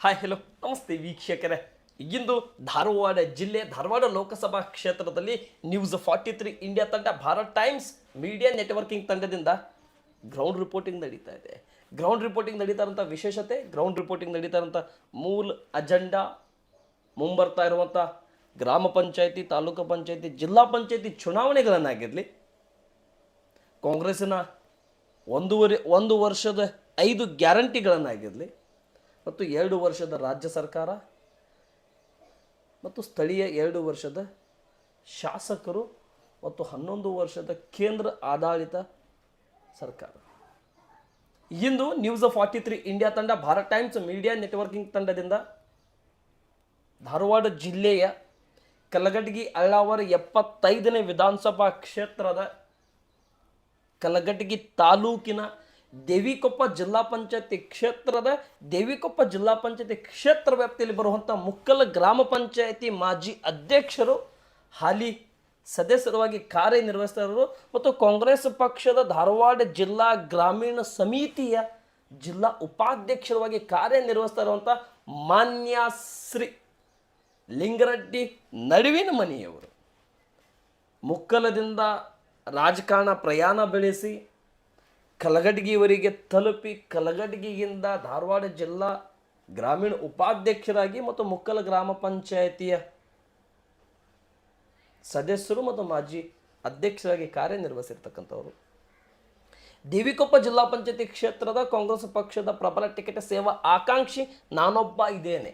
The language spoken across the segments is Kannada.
ಹಾಯ್ ಹಲೋ ನಮಸ್ತೆ ವೀಕ್ಷಕರೇ. ಇಂದು ಧಾರವಾಡ ಜಿಲ್ಲೆ, ಧಾರವಾಡ ಲೋಕಸಭಾ ಕ್ಷೇತ್ರದಲ್ಲಿ ನ್ಯೂಸ್ ಫಾರ್ಟಿ ತ್ರೀ ಇಂಡಿಯಾ ತಂಡ, ಭಾರತ್ ಟೈಮ್ಸ್ ಮೀಡಿಯಾ ನೆಟ್ವರ್ಕಿಂಗ್ ತಂಡದಿಂದ ಗ್ರೌಂಡ್ ರಿಪೋರ್ಟಿಂಗ್ ನಡೀತಾ ಇದೆ. ಗ್ರೌಂಡ್ ರಿಪೋರ್ಟಿಂಗ್ ನಡೀತಾ ವಿಶೇಷತೆ ಗ್ರೌಂಡ್ ರಿಪೋರ್ಟಿಂಗ್ ನಡೀತಾ ಮೂಲ ಅಜೆಂಡಾ ಮುಂಬರ್ತಾ ಇರುವಂಥ ಗ್ರಾಮ ಪಂಚಾಯತಿ, ತಾಲೂಕು ಪಂಚಾಯತಿ, ಜಿಲ್ಲಾ ಪಂಚಾಯತಿ ಚುನಾವಣೆಗಳನ್ನಾಗಿರಲಿ, ಕಾಂಗ್ರೆಸ್ಸಿನ ಒಂದೂವರೆ, ಒಂದು ವರ್ಷದ ಐದು ಗ್ಯಾರಂಟಿಗಳನ್ನಾಗಿರಲಿ ಮತ್ತು ಎರಡು ವರ್ಷದ ರಾಜ್ಯ ಸರ್ಕಾರ ಮತ್ತು ಸ್ಥಳೀಯ ಎರಡು ವರ್ಷದ ಶಾಸಕರು ಮತ್ತು ಹನ್ನೊಂದು ವರ್ಷದ ಕೇಂದ್ರ ಆಡಳಿತ ಸರ್ಕಾರ. ಇಂದು ನ್ಯೂಸ್ ಫಾರ್ಟಿ ತ್ರೀ ಇಂಡಿಯಾ ತಂಡ, ಭಾರತ್ ಟೈಮ್ಸ್ ಮೀಡಿಯಾ ನೆಟ್ವರ್ಕಿಂಗ್ ತಂಡದಿಂದ ಧಾರವಾಡ ಜಿಲ್ಲೆಯ ಕಲಗಟಗಿ ಅಳ್ಳಾವರ ಎಪ್ಪತ್ತೈದನೇ ವಿಧಾನಸಭಾ ಕ್ಷೇತ್ರದ ಕಲಘಟಗಿ ತಾಲೂಕಿನ ದೇವಿಕೊಪ್ಪ ಜಿಲ್ಲಾ ಪಂಚಾಯತಿ ಕ್ಷೇತ್ರದ ದೇವಿಕೊಪ್ಪ ಜಿಲ್ಲಾ ಪಂಚಾಯತಿ ಕ್ಷೇತ್ರ ವ್ಯಾಪ್ತಿಯಲ್ಲಿ ಬರುವಂಥ ಮುಕ್ಕಲ ಗ್ರಾಮ ಪಂಚಾಯತಿ ಮಾಜಿ ಅಧ್ಯಕ್ಷರು, ಹಾಲಿ ಸದಸ್ಯರವಾಗಿ ಕಾರ್ಯನಿರ್ವಹಿಸ್ತಾರರು ಮತ್ತು ಕಾಂಗ್ರೆಸ್ ಪಕ್ಷದ ಧಾರವಾಡ ಜಿಲ್ಲಾ ಗ್ರಾಮೀಣ ಸಮಿತಿಯ ಜಿಲ್ಲಾ ಉಪಾಧ್ಯಕ್ಷರವಾಗಿ ಕಾರ್ಯನಿರ್ವಹಿಸ್ತಾ ಇರುವಂಥ ಮಾನ್ಯ ಶ್ರೀ ಲಿಂಗರೆಡ್ಡಿ ನಡುವಿನ ಮನೆಯವರು. ಮುಕ್ಕಲದಿಂದ ರಾಜಕಾರಣ ಪ್ರಯಾಣ ಬೆಳೆಸಿ ಕಲಗಡ್ಗಿಯವರಿಗೆ ತಲುಪಿ ಕಲಗಡ್ಗಿಯಿಂದ ಧಾರವಾಡ ಜಿಲ್ಲಾ ಗ್ರಾಮೀಣ ಉಪಾಧ್ಯಕ್ಷರಾಗಿ ಮತ್ತು ಮುಕ್ಕಲ ಗ್ರಾಮ ಪಂಚಾಯತಿಯ ಸದಸ್ಯರು ಮತ್ತು ಮಾಜಿ ಅಧ್ಯಕ್ಷರಾಗಿ ಕಾರ್ಯನಿರ್ವಹಿಸಿರ್ತಕ್ಕಂಥವರು. ದೇವಿಕೊಪ್ಪ ಜಿಲ್ಲಾ ಪಂಚಾಯತಿ ಕ್ಷೇತ್ರದ ಕಾಂಗ್ರೆಸ್ ಪಕ್ಷದ ಪ್ರಬಲ ಟಿಕೆಟ್ ಸೇವಾ ಆಕಾಂಕ್ಷಿ ನಾನೊಬ್ಬ ಇದ್ದೇನೆ.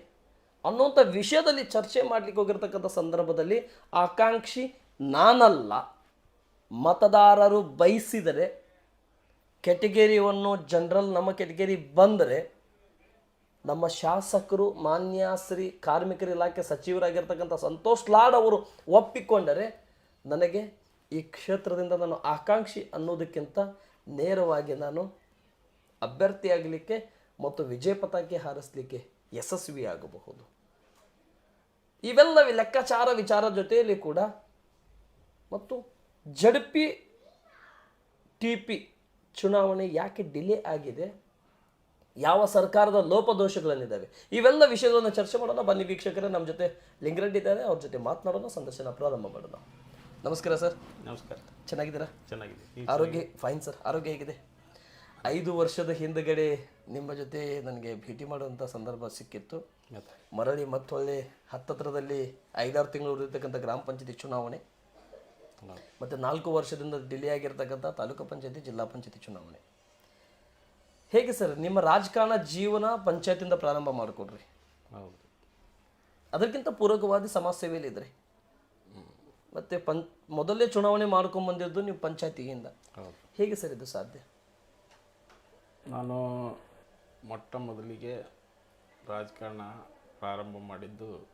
ಅನ್ನುವಂಥ ವಿಷಯದಲ್ಲಿ ಚರ್ಚೆ ಮಾಡಲಿಕ್ಕೆ ಹೋಗಿರ್ತಕ್ಕಂಥ ಸಂದರ್ಭದಲ್ಲಿ ಆಕಾಂಕ್ಷಿ ನಾನಲ್ಲ. ಮತದಾರರು ಬಯಸಿದರೆ ಕೆಟಗರಿಯನ್ನು ಜನರಲ್ ನಮ್ಮ ಕೆಟಗರಿ ಬಂದರೆ ನಮ್ಮ ಶಾಸಕರು, ಮಾನ್ಯ ಶ್ರೀ ಕಾರ್ಮಿಕರ ಇಲಾಖೆ ಸಚಿವರಾಗಿರ್ತಕ್ಕಂಥ ಸಂತೋಷ್ ಲಾಡ್ ಅವರು ಒಪ್ಪಿಕೊಂಡರೆ ನನಗೆ ಈ ಕ್ಷೇತ್ರದಿಂದ ನಾನು ಆಕಾಂಕ್ಷಿ ಅನ್ನೋದಕ್ಕಿಂತ ನೇರವಾಗಿ ನಾನು ಅಭ್ಯರ್ಥಿಯಾಗಲಿಕ್ಕೆ ಮತ್ತು ವಿಜಯ ಪತಾಕೆ ಹಾರಿಸಲಿಕ್ಕೆ ಯಶಸ್ವಿಯಾಗಬಹುದು. ಇವೆಲ್ಲ ಲೆಕ್ಕಾಚಾರ ವಿಚಾರ ಜೊತೆಯಲ್ಲಿ ಕೂಡ ಮತ್ತು ಜಡ್ಪಿ ಟಿ ಪಿ ಚುನಾವಣೆ ಯಾಕೆ ಡಿಲೇ ಆಗಿದೆ? ಯಾವ ಸರ್ಕಾರದ ಲೋಪದೋಷಗಳನ್ನಿದ್ದಾವೆ ಇವೆಲ್ಲ ವಿಷಯಗಳನ್ನು ಚರ್ಚೆ ಮಾಡೋಣ. ಬನ್ನಿ ವೀಕ್ಷಕರೇ ನಮ್ಮ ಜೊತೆ ಲಿಂಗರೆಡ್ಡಿ ಇದ್ದಾರೆ. ಅವ್ರ ಜೊತೆ ಮಾತನಾಡೋಣ. ಸಂದರ್ಶನ ಪ್ರಾರಂಭ ಮಾಡೋಣ. ನಮಸ್ಕಾರ ಸರ್. ನಮಸ್ಕಾರ. ಚೆನ್ನಾಗಿದ್ದೀರಾ? ಚೆನ್ನಾಗಿದೆ. ಆರೋಗ್ಯ ಫೈನ್ ಸರ್. ಆರೋಗ್ಯ ಹೇಗಿದೆ? ಐದು ವರ್ಷದ ಹಿಂದಗಡೆ ನಿಮ್ಮ ಜೊತೆ ನನಗೆ ಭೇಟಿ ಮಾಡುವಂಥ ಸಂದರ್ಭ ಸಿಕ್ಕಿತ್ತು. ಮತ್ತೆ? ಮರಳಿ ಮತ್ತೊಳ್ಳೆ ಹತ್ತತ್ರದಲ್ಲಿ ಐದಾರು ತಿಂಗಳು ಇರತಕ್ಕಂಥ ಗ್ರಾಮ ಪಂಚಾಯತಿ ಚುನಾವಣೆ. ಮತ್ತು ನಾಲ್ಕು ವರ್ಷದಿಂದ ಡಿಲೇ ಆಗಿರ್ತಕ್ಕಂಥ ತಾಲೂಕು ಪಂಚಾಯತಿ ಜಿಲ್ಲಾ ಪಂಚಾಯತಿ ಚುನಾವಣೆ. ಹೇಗೆ ಸರ್ ನಿಮ್ಮ ರಾಜಕಾರಣ ಜೀವನ ಪಂಚಾಯತಿಂದ ಪ್ರಾರಂಭ ಮಾಡಿಕೊಡ್ರಿ? ಹೌದು. ಅದಕ್ಕಿಂತ ಪೂರಕವಾದ ಸಮಾಜ ಸೇವೆಯಲ್ಲಿ ಇದ್ರಿ. ಮತ್ತು ಪಂ ಮೊದಲೇ ಚುನಾವಣೆ ಮಾಡ್ಕೊಂಬಂದಿದ್ದು ನೀವು ಪಂಚಾಯತಿಯಿಂದ. ಹೇಗೆ ಸರ್ ಇದು ಸಾಧ್ಯ? ನಾನು ಮೊಟ್ಟ ಮೊದಲಿಗೆ ರಾಜಕಾರಣ ಪ್ರಾರಂಭ ಮಾಡಿದ್ದು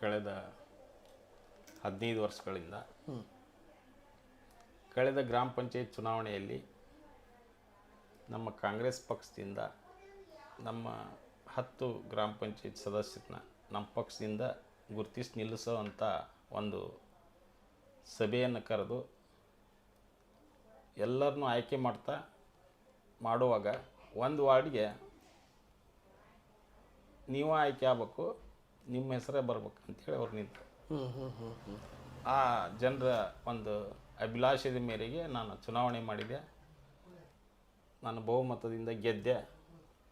ಕಳೆದ ಹದಿನೈದು ವರ್ಷಗಳಿಂದ. ಕಳೆದ ಗ್ರಾಮ ಪಂಚಾಯತ್ ಚುನಾವಣೆಯಲ್ಲಿ ನಮ್ಮ ಕಾಂಗ್ರೆಸ್ ಪಕ್ಷದಿಂದ ನಮ್ಮ ಹತ್ತು ಗ್ರಾಮ ಪಂಚಾಯತ್ ಸದಸ್ಯರನ್ನ ನಮ್ಮ ಪಕ್ಷದಿಂದ ಗುರುತಿಸಿ ನಿಲ್ಲಿಸೋ ಅಂಥ ಒಂದು ಸಭೆಯನ್ನು ಕರೆದು ಎಲ್ಲರನ್ನೂ ಆಯ್ಕೆ ಮಾಡ್ತಾ ಮಾಡುವಾಗ ಒಂದು ವಾರ್ಡ್ಗೆ ನೀವು ಆಯ್ಕೆ ಆಗ್ಬೇಕು ನಿಮ್ಮ ಹೆಸರೇ ಬರ್ಬೇಕು ಅಂತೇಳಿ ಅವ್ರು ನಿಂತು ಆ ಜನರ ಒಂದು ಅಭಿಲಾಷೆದ ಮೇರೆಗೆ ನಾನು ಚುನಾವಣೆ ಮಾಡಿದೆ. ನಾನು ಬಹುಮತದಿಂದ ಗೆದ್ದೆ.